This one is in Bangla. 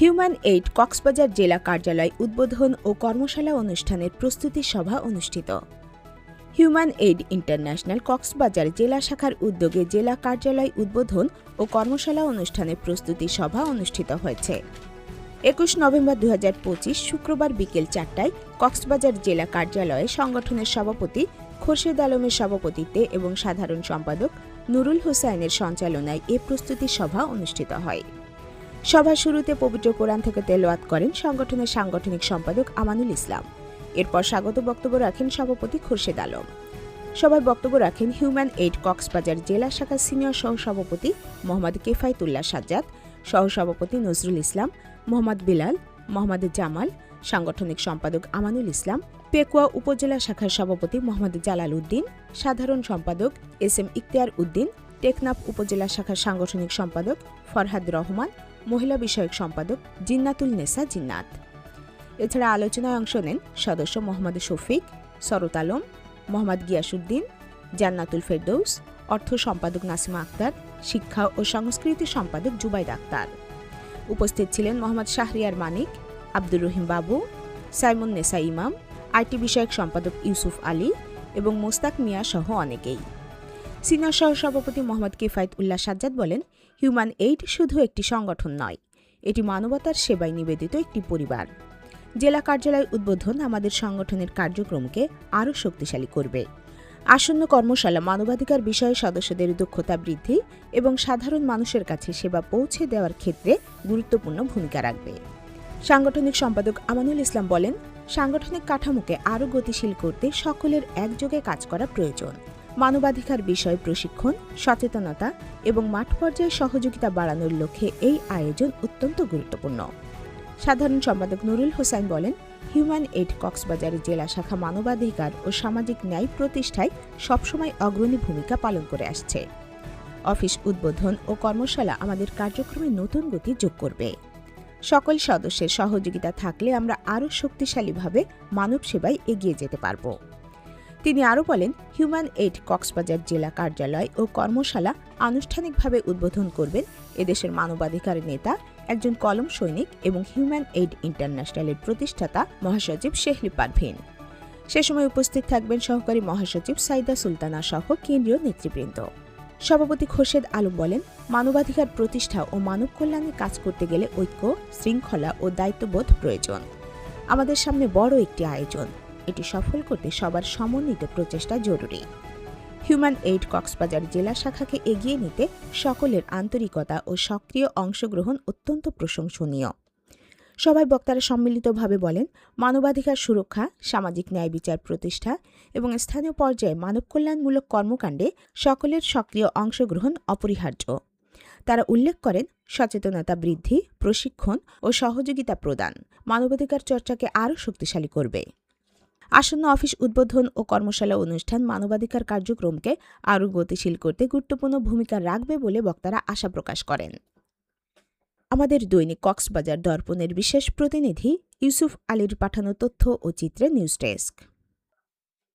হিউম্যান এইড কক্সবাজার জেলা কার্যালয় উদ্বোধন ও কর্মশালা অনুষ্ঠানের প্রস্তুতি সভা অনুষ্ঠিত। হিউম্যান এইড ইন্টারন্যাশনাল কক্সবাজার জেলা শাখার উদ্যোগে জেলা কার্যালয় উদ্বোধন ও কর্মশালা অনুষ্ঠানের প্রস্তুতি সভা অনুষ্ঠিত হয়েছে। একুশ নভেম্বর দু হাজার পঁচিশ শুক্রবার বিকেল চারটায় কক্সবাজার জেলা কার্যালয়ে সংগঠনের সভাপতি, খোরশেদ আলমের সভাপতিত্বে এবং সাধারণ সম্পাদক নুরুল হোসাইনের সঞ্চালনায় এ প্রস্তুতি সভা অনুষ্ঠিত হয়। সভা শুরুতে পবিত্র কোরআন থেকে তেলোয়াত করেন সংগঠনের সাংগঠনিক সম্পাদক আমানুল ইসলাম। এরপর স্বাগত বক্তব্য রাখেন সভাপতি খোরশেদ আলম। সভায় বক্তব্য রাখেন হিউম্যান এইড কক্সবাজার জেলা শাখার সিনিয়র সহসভাপতি মোহাম্মদ কেফায়তুল্লাহ সাজ্জাদ, সহসভাপতি নজরুল ইসলাম, মোহাম্মদ বিলাল, মোহাম্মদ জামাল, সাংগঠনিক সম্পাদক আমানুল ইসলাম, পেকুয়া উপজেলা শাখার সভাপতি মোহাম্মদ জালাল উদ্দিন, সাধারণ সম্পাদক এস এম ইখতিয়ার উদ্দিন, টেকনাফ উপজেলা শাখার সাংগঠনিক সম্পাদক ফরহাদ রহমান মহিলা বিষয়ক সম্পাদক জিন্নাতুল নেসা জিন্নাত। এছাড়া আলোচনায় অংশ নেন সদস্য মোহাম্মদ শফিক সরত আলম, মোহাম্মদ গিয়াসুদ্দিন জান্নাতুল ফেরদৌস, অর্থ সম্পাদক নাসিমা আক্তার, শিক্ষা ও সংস্কৃতি সম্পাদক জুবাইদ আক্তার। উপস্থিত ছিলেন মোহাম্মদ শাহরিয়ার মানিক, আব্দুর রহিম বাবু, সাইমন নেসা ইমাম, আইটি বিষয়ক সম্পাদক ইউসুফ আলী এবং মোস্তাক মিয়া সহ অনেকেই। সিনিয়র সহসভাপতি মোহাম্মদ কিফায়েত উল্লাহ সাজ্জাদ বলেন, হিউম্যান এইড শুধু একটি সংগঠন নয়, এটি মানবতার সেবায় নিবেদিত একটি পরিবার। জেলা কার্যালয় উদ্বোধন আমাদের সংগঠনের কার্যক্রমকে আরও শক্তিশালী করবে। আসন্ন কর্মশালা মানবাধিকার বিষয়ে সদস্যদের দক্ষতা বৃদ্ধি এবং সাধারণ মানুষের কাছে সেবা পৌঁছে দেওয়ার ক্ষেত্রে গুরুত্বপূর্ণ ভূমিকা রাখবে। সাংগঠনিক সম্পাদক আমানুল ইসলাম বলেন, সাংগঠনিক কাঠামোকে আরও গতিশীল করতে সকলের একযোগে কাজ করা প্রয়োজন। মানবাধিকার বিষয়ে প্রশিক্ষণ, সচেতনতা এবং মাঠ পর্যায়ে সহযোগিতা বাড়ানোর লক্ষ্যে এই আয়োজন অত্যন্ত গুরুত্বপূর্ণ। সাধারণ সম্পাদক নুরুল হোসাইন বলেন, হিউম্যান এইড কক্সবাজারের জেলা শাখা মানবাধিকার ও সামাজিক ন্যায় প্রতিষ্ঠায় সবসময় অগ্রণী ভূমিকা পালন করে আসছে। অফিস উদ্বোধন ও কর্মশালা আমাদের কার্যক্রমে নতুন গতি যোগ করবে। সকল সদস্যের সহযোগিতা থাকলে আমরা আরও শক্তিশালীভাবে মানব সেবায় এগিয়ে যেতে পারব। তিনি আরও বলেন হিউম্যান এইড কক্সবাজার জেলা কার্যালয় ও কর্মশালা আনুষ্ঠানিকভাবে উদ্বোধন করবেন। এদেশের মানবাধিকার নেতা, একজন কলম সৈনিক এবং হিউম্যান এইড ইন্টারন্যাশনালের প্রতিষ্ঠাতা মহাসচিব শেহলি পারভিন। সে সময় উপস্থিত থাকবেন সহকারী মহাসচিব সাইদা সুলতানা সহ কেন্দ্রীয় নেতৃবৃন্দ। সভাপতি খোরশেদ আলম বলেন, মানবাধিকার প্রতিষ্ঠা ও মানব কল্যাণে কাজ করতে গেলে ঐক্য, শৃঙ্খলা ও দায়িত্ববোধ প্রয়োজন। আমাদের সামনে বড় একটি আয়োজন। এটি সফল করতে সবার সমন্বিত প্রচেষ্টা জরুরি। হিউম্যান এইড কক্সবাজার জেলা শাখাকে এগিয়ে নিতে সকলের আন্তরিকতা ও সক্রিয় অংশগ্রহণ অত্যন্ত প্রশংসনীয়। সবাই বক্তারা সম্মিলিতভাবে বলেন, মানবাধিকার সুরক্ষা, সামাজিক ন্যায় বিচার প্রতিষ্ঠা এবং স্থানীয় পর্যায়ে মানব কল্যাণমূলক কর্মকাণ্ডে সকলের সক্রিয় অংশগ্রহণ অপরিহার্য। তারা উল্লেখ করেন, সচেতনতা বৃদ্ধি, প্রশিক্ষণ ও সহযোগিতা প্রদান মানবাধিকার চর্চাকে আরও শক্তিশালী করবে। আসন্ন অফিস উদ্বোধন ও কর্মশালা অনুষ্ঠান মানবাধিকার কার্যক্রমকে আরও গতিশীল করতে গুরুত্বপূর্ণ ভূমিকা রাখবে বলে বক্তারা আশা প্রকাশ করেন। আমাদের দৈনিক কক্সবাজার দর্পণের বিশেষ প্রতিনিধি ইউসুফ আলীর পাঠানো তথ্য ও চিত্রে নিউজ ডেস্ক।